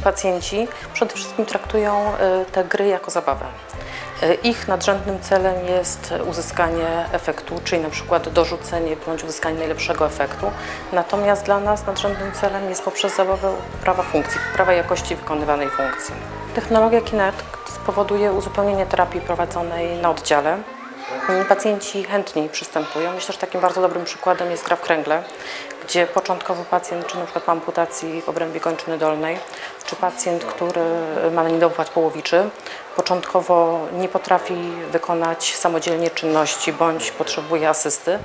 pacjenci przede wszystkim traktują y, te gry jako zabawę. Y, Ich nadrzędnym celem jest uzyskanie efektu, czyli na przykład dorzucenie bądź uzyskanie najlepszego efektu. Natomiast dla nas nadrzędnym celem jest poprzez zabawę poprawa funkcji, poprawa jakości wykonywanej funkcji. Technologia Kinect spowoduje uzupełnienie terapii prowadzonej na oddziale. Pacjenci chętniej przystępują. Myślę, że takim bardzo dobrym przykładem jest gra w kręgle, gdzie początkowo pacjent, czy na przykład po amputacji w obrębie kończyny dolnej, czy pacjent, który ma niedowład połowiczy, początkowo nie potrafi wykonać samodzielnie czynności bądź potrzebuje asysty.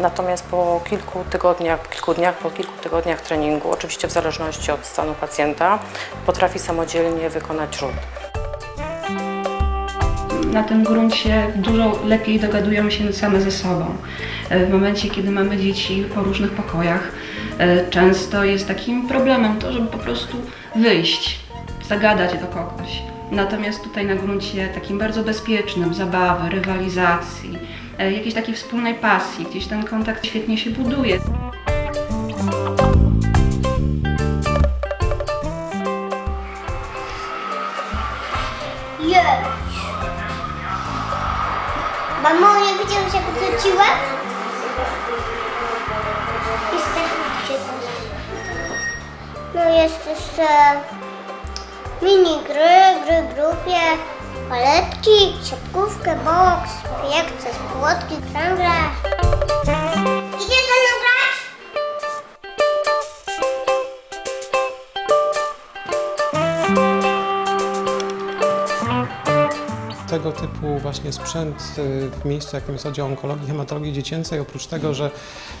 Natomiast po kilku tygodniach, kilku dniach, po kilku tygodniach treningu, oczywiście w zależności od stanu pacjenta, potrafi samodzielnie wykonać rzut. Na tym gruncie dużo lepiej dogadujemy się same ze sobą. E, W momencie, kiedy mamy dzieci po różnych pokojach, e, często jest takim problemem to, żeby po prostu wyjść, zagadać do kogoś. Natomiast tutaj na gruncie takim bardzo bezpiecznym, zabawy, rywalizacji, e, jakiejś takiej wspólnej pasji, gdzieś ten kontakt świetnie się buduje. Jedź. Mamo, nie widziałeś jak odwróciłem? No jest jeszcze mini gry, gry w grupie, paletki, siatkówkę, boks, piekce, spłotki, kręgle. Idziesz ze mną grać? Tego typu właśnie sprzęt y, w miejscu, jakim jest oddział onkologii, hematologii dziecięcej, oprócz tego, że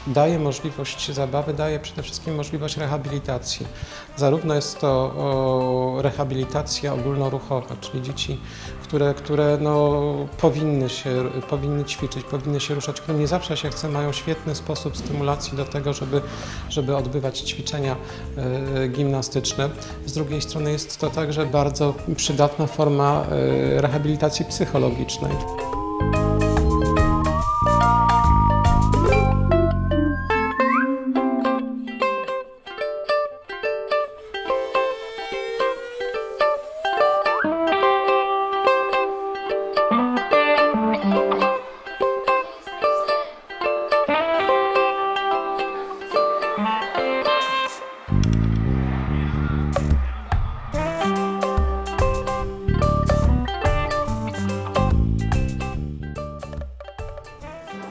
daje możliwość zabawy, daje przede wszystkim możliwość rehabilitacji. Zarówno jest to rehabilitacja ogólnoruchowa, czyli dzieci, które, które no, powinny, się, powinny ćwiczyć, powinny się ruszać, które nie zawsze się chce, mają świetny sposób stymulacji do tego, żeby, żeby odbywać ćwiczenia e, gimnastyczne. Z drugiej strony jest to także bardzo przydatna forma e, rehabilitacji psychologicznej.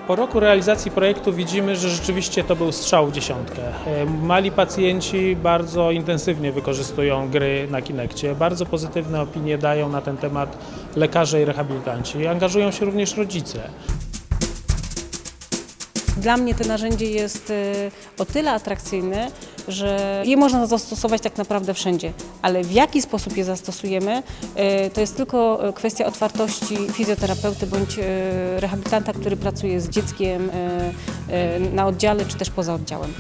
Po roku realizacji projektu widzimy, że rzeczywiście to był strzał w dziesiątkę. E, Mali pacjenci bardzo intensywnie wykorzystują gry na Kinekcie. Bardzo pozytywne opinie dają na ten temat lekarze i rehabilitanci. Angażują się również rodzice. Dla mnie to narzędzie jest y, o tyle atrakcyjne, że je można zastosować tak naprawdę wszędzie, ale w jaki sposób je zastosujemy, y, to jest tylko y, kwestia otwartości fizjoterapeuty bądź rehabilitanta, który pracuje z dzieckiem na oddziale czy też poza oddziałem.